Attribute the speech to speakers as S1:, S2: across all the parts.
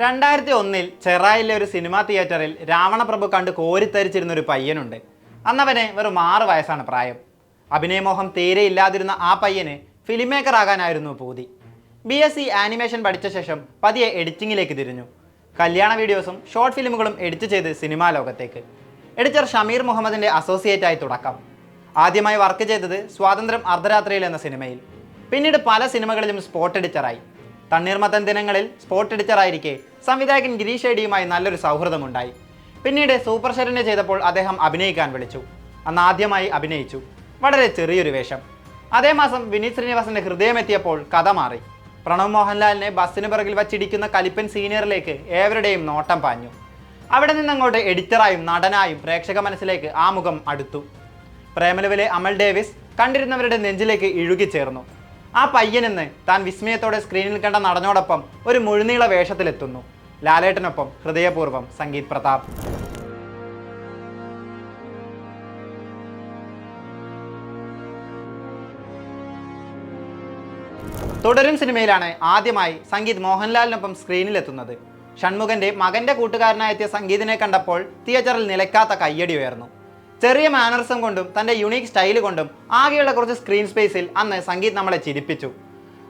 S1: രണ്ടായിരത്തി ഒന്നിൽ ചെറായിലെ ഒരു സിനിമാ തിയേറ്ററിൽ രാവണപ്രഭു കണ്ട് കോരിത്തരിച്ചിരുന്ന ഒരു പയ്യനുണ്ട്. അന്നവന് വെറും ആറ് വയസ്സാണ് പ്രായം. അഭിനയമോഹം തീരെ ഇല്ലാതിരുന്ന ആ പയ്യന് ഫിലിം മേക്കർ ആകാനായിരുന്നു പൂതി. ബി എസ് സി ആനിമേഷൻ പഠിച്ച ശേഷം പതിയെ എഡിറ്റിങ്ങിലേക്ക് തിരിഞ്ഞു. കല്യാണ വീഡിയോസും ഷോർട്ട് ഫിലിമുകളും എഡിറ്റ് ചെയ്ത് സിനിമാ ലോകത്തേക്ക്. എഡിറ്റർ ഷമീർ മുഹമ്മദിന്റെ അസോസിയേറ്റ് ആയി തുടക്കം. ആദ്യമായി വർക്ക് ചെയ്തത് സ്വാതന്ത്ര്യം അർദ്ധരാത്രിയിൽ എന്ന സിനിമയിൽ. പിന്നീട് പല സിനിമകളിലും സ്പോട്ട് എഡിറ്ററായി. തണ്ണീർമത്തൻ ദിനങ്ങളിൽ സ്പോട്ട് എഡിറ്ററായിരിക്കെ സംവിധായകൻ ഗിരീഷ് ഏടിയുമായി നല്ലൊരു സൗഹൃദമുണ്ടായി. പിന്നീട് സൂപ്പർ ഷെറിനെ ചെയ്തപ്പോൾ അദ്ദേഹം അഭിനയിക്കാൻ വിളിച്ചു. അന്ന് ആദ്യമായി അഭിനയിച്ചു. വളരെ ചെറിയൊരു വേഷം. അതേ മാസം വിനീത് ശ്രീനിവാസന്റെ ഹൃദയമെത്തിയപ്പോൾ കഥ മാറി. പ്രണവ് മോഹൻലാലിനെ ബസ്സിന് പിറകിൽ വച്ചിടിക്കുന്ന കലിപ്പൻ സീനിയറിലേക്ക് ഏവരുടെയും നോട്ടം പാഞ്ഞു. അവിടെ നിന്നങ്ങോട്ട് എഡിറ്ററായും നടനായും പ്രേക്ഷക മനസ്സിലേക്ക് ആ മുഖം അടുത്തു. പ്രേമലവിലെ അമൽ ഡേവിസ് കണ്ടിരുന്നവരുടെ നെഞ്ചിലേക്ക് ഇഴുകിച്ചേർന്നു. ആ പയ്യനെന്ന് താൻ വിസ്മയത്തോടെ സ്ക്രീനിൽ കണ്ട നടനോടൊപ്പം ഒരു മുഴുനീള വേഷത്തിലെത്തുന്നു. ലാലേട്ടനൊപ്പം ഹൃദയപൂർവം സംഗീത് പ്രതാപ്. തുടരും സിനിമയിലാണ് ആദ്യമായി സംഗീത് മോഹൻലാലിനൊപ്പം സ്ക്രീനിലെത്തുന്നത് ഷൺമുഖന്റെ മകന്റെ കൂട്ടുകാരനായെത്തിയ സംഗീതിനെ കണ്ടപ്പോൾ തിയേറ്ററിൽ നിലയ്ക്കാത്ത കയ്യടി ഉയർന്നു. ചെറിയ മാനറിസം കൊണ്ടും തന്റെ യുണീക്ക് സ്റ്റൈൽ കൊണ്ടും ആകെയുള്ള കുറച്ച് സ്ക്രീൻ സ്പേസിൽ അന്ന് സംഗീത് നമ്മളെ ചിരിപ്പിച്ചു.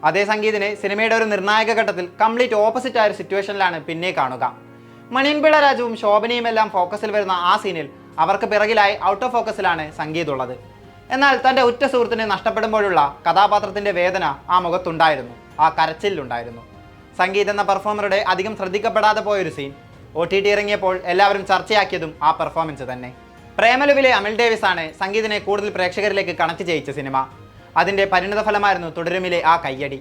S1: അതേ സംഗീതിനെ സിനിമയുടെ ഒരു നിർണായക ഘട്ടത്തിൽ കംപ്ലീറ്റ് ഓപ്പോസിറ്റ് ആയ ഒരു സിറ്റുവേഷനിലാണ് പിന്നെ കാണുക. മണിയൻപിള രാജുവും ശോഭനയും എല്ലാം ഫോക്കസിൽ വരുന്ന ആ സീനിൽ അവർക്ക് പിറകിലായി ഔട്ട് ഓഫ് ഫോക്കസിലാണ് സംഗീത് ഉള്ളത്. എന്നാൽ തന്റെ ഉറ്റ സുഹൃത്തിനെ നഷ്ടപ്പെടുമ്പോഴുള്ള കഥാപാത്രത്തിന്റെ വേദന ആ മുഖത്തുണ്ടായിരുന്നു ആ കരച്ചിലുണ്ടായിരുന്നു. സംഗീത് എന്ന പെർഫോമറുടെ അധികം ശ്രദ്ധിക്കപ്പെടാതെ പോയൊരു സീൻ ഒ ടി ടി ഇറങ്ങിയപ്പോൾ എല്ലാവരും ചർച്ചയാക്കിയതും ആ പെർഫോമൻസ് തന്നെ. പ്രേമലുവിലെ അമിൽ ഡേവിസ് ആണ് സംഗീതിനെ കൂടുതൽ പ്രേക്ഷകരിലേക്ക് കണക്ട് ചെയ്യിച്ച സിനിമ. അതിന്റെ പരിണിത ഫലമായിരുന്നു തുടരുമിലെ ആ കയ്യടി.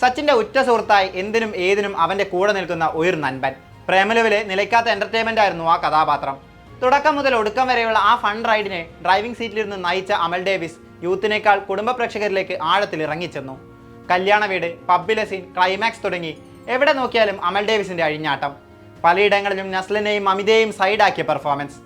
S1: സച്ചിന്റെ ഉറ്റ സുഹൃത്തായി എന്തിനും ഏതിനും അവന്റെ കൂടെ നിൽക്കുന്ന ഒരു നൻപൻ. പ്രേമലുവിലെ നിലയ്ക്കാത്ത എന്റർടൈൻമെന്റ് ആയിരുന്നു ആ കഥാപാത്രം. തുടക്കം മുതൽ ഒടുക്കം വരെയുള്ള ആ ഫൺ റൈഡിനെ ഡ്രൈവിംഗ് സീറ്റിലിരുന്ന് നയിച്ച അമൽ ഡേവിസ് യൂത്തിനേക്കാൾ കുടുംബ പ്രേക്ഷകരിലേക്ക് ആഴത്തിൽ ഇറങ്ങിച്ചെന്നു. കല്യാണ വീട് പബ്ബിലെ സീൻ ക്ലൈമാക്സ് തുടങ്ങി എവിടെ നോക്കിയാലും അമൽ ഡേവിസിന്റെ അഴിഞ്ഞാട്ടം. പലയിടങ്ങളിലും നസ്ലിനെയും അമിതയെയും സൈഡാക്കിയ പെർഫോമൻസ്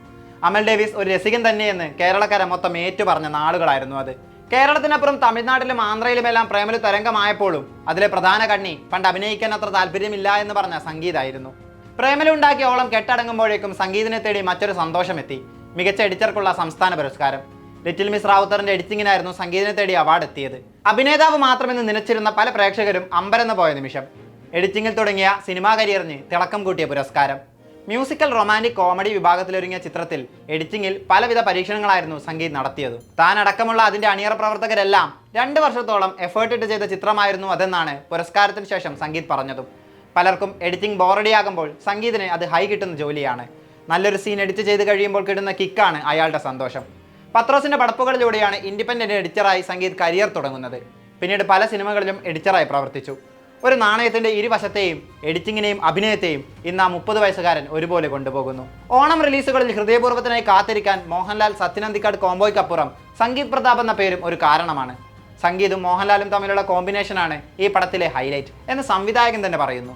S1: അമൽ ഡേവിസ് ഒരു രസികൻ തന്നെയെന്ന് കേരളക്കര മൊത്തം ഏറ്റു പറഞ്ഞ നാളുകളായിരുന്നു അത്. കേരളത്തിനപ്പുറം തമിഴ്നാട്ടിലും ആന്ധ്രയിലുമെല്ലാം പ്രേമലു തരംഗമായപ്പോഴും അതിലെ പ്രധാന കണ്ണി പണ്ട് അഭിനയിക്കാൻ അത്ര താല്പര്യമില്ല എന്ന് പറഞ്ഞ സംഗീതായിരുന്നു. പ്രേമലു ഉണ്ടാക്കിയ ഓളം കെട്ടടങ്ങുമ്പോഴേക്കും സംഗീതിനെ തേടി മറ്റൊരു സന്തോഷമെത്തി. മികച്ച എഡിറ്റർക്കുള്ള സംസ്ഥാന പുരസ്കാരം. ലിറ്റിൽ മിസ് റാവുത്തറിന്റെ എഡിറ്റിങ്ങിനായിരുന്നു സംഗീതിനെ തേടി അവാർഡ് എത്തിയത്. അഭിനേതാവ് മാത്രമെന്ന് നിലച്ചിരുന്ന പല പ്രേക്ഷകരും അമ്പരന്ന് പോയ നിമിഷം. എഡിറ്റിംഗിൽ തുടങ്ങിയ സിനിമാ കരിയറിന് തിളക്കം കൂട്ടിയ പുരസ്കാരം. മ്യൂസിക്കൽ റൊമാന്റിക് കോമഡി വിഭാഗത്തിലൊരുങ്ങിയ ചിത്രത്തിൽ എഡിറ്റിംഗിൽ പലവിധ പരീക്ഷണങ്ങളായിരുന്നു സംഗീത് നടത്തിയത്. താൻ അടക്കമുള്ള അതിന്റെ അണിയറ പ്രവർത്തകരെല്ലാം രണ്ട് വർഷത്തോളം എഫേർട്ട് ഇട്ട് ചെയ്ത ചിത്രമായിരുന്നു അതെന്നാണ് പുരസ്കാരത്തിന് ശേഷം സംഗീത് പറഞ്ഞതും. പലർക്കും എഡിറ്റിംഗ് ബോറടിയാകുമ്പോൾ സംഗീതിന് അത് ഹൈ കിട്ടുന്ന ജോലിയാണ്. നല്ലൊരു സീൻ എഡിറ്റ് ചെയ്ത് കഴിയുമ്പോൾ കിട്ടുന്ന കിക്കാണ് അയാളുടെ സന്തോഷം. പത്രോസിന്റെ പടപ്പുകളിലൂടെയാണ് ഇൻഡിപെൻഡന്റ് എഡിറ്ററായി സംഗീത് കരിയർ തുടങ്ങുന്നത്. പിന്നീട് പല സിനിമകളിലും എഡിറ്ററായി പ്രവർത്തിച്ചു. ഒരു നാണയത്തിന്റെ ഇരുവശത്തെയും എഡിറ്റിങ്ങിനെയും അഭിനയത്തെയും ഇന്ന് ആ മുപ്പത് വയസ്സുകാരൻ ഒരുപോലെ കൊണ്ടുപോകുന്നു. ഓണം റിലീസുകളിൽ ഹൃദയപൂർവത്തിനായി കാത്തിരിക്കാൻ മോഹൻലാൽ സത്യനന്ദിക്കാട് കോംബോയ്ക്കപ്പുറം സംഗീത് പ്രതാപ് എന്ന പേരും ഒരു കാരണമാണ്. സംഗീതും മോഹൻലാലും തമ്മിലുള്ള കോമ്പിനേഷനാണ് ഈ പടത്തിലെ ഹൈലൈറ്റ് എന്ന് സംവിധായകൻ തന്നെ പറയുന്നു.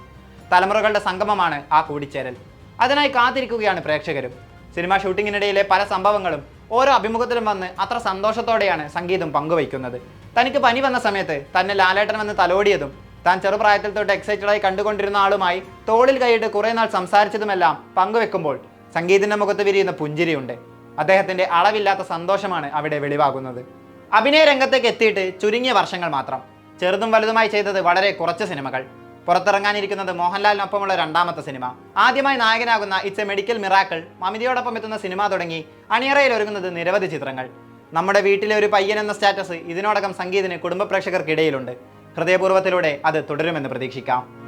S1: തലമുറകളുടെ സംഗമമാണ് ആ കൂടിച്ചേരൽ. അതിനായി കാത്തിരിക്കുകയാണ് പ്രേക്ഷകരും. സിനിമാ ഷൂട്ടിങ്ങിനിടയിലെ പല സംഭവങ്ങളും ഓരോ അഭിമുഖത്തിലും വന്ന് അത്ര സന്തോഷത്തോടെയാണ് സംഗീതം പങ്കുവയ്ക്കുന്നത്. തനിക്ക് പനി വന്ന സമയത്ത് തന്നെ ലാലേട്ടൻ വന്ന് തലോടിയതും താൻ ചെറുപ്രായത്തിൽ തൊട്ട് എക്സൈറ്റഡായി കണ്ടുകൊണ്ടിരുന്ന ആളുമായി തോളിൽ കൈയിട്ട് കുറേ നാൾ സംസാരിച്ചതുമെല്ലാം പങ്കുവെക്കുമ്പോൾ സംഗീതിന്റെ മുഖത്ത് വിരിയുന്ന പുഞ്ചിരിയുണ്ട്. അദ്ദേഹത്തിന്റെ അളവില്ലാത്ത സന്തോഷമാണ് അവിടെ വെളിവാകുന്നത്. അഭിനയ രംഗത്തേക്ക് എത്തിയിട്ട് ചുരുങ്ങിയ വർഷങ്ങൾ മാത്രം. ചെറുതും വലുതുമായി ചെയ്തത് വളരെ കുറച്ച് സിനിമകൾ. പുറത്തിറങ്ങാനിരിക്കുന്നത് മോഹൻലാലിനൊപ്പമുള്ള രണ്ടാമത്തെ സിനിമ. ആദ്യമായി നായകനാകുന്ന ഇറ്റ്സ് എ മെഡിക്കൽ മിറാക്കിൾ മമിതയോടൊപ്പം എത്തുന്ന സിനിമ തുടങ്ങി അണിയറയിൽ ഒരുങ്ങുന്നത് നിരവധി ചിത്രങ്ങൾ. നമ്മുടെ വീട്ടിലെ ഒരു പയ്യൻ എന്ന സ്റ്റാറ്റസ് ഇതിനോടകം സംഗീതിന് കുടുംബ പ്രേക്ഷകർക്കിടയിലുണ്ട്. ഹൃദയപൂർവത്തിലൂടെ അത് തുടരുമെന്ന് പ്രതീക്ഷിക്കാം.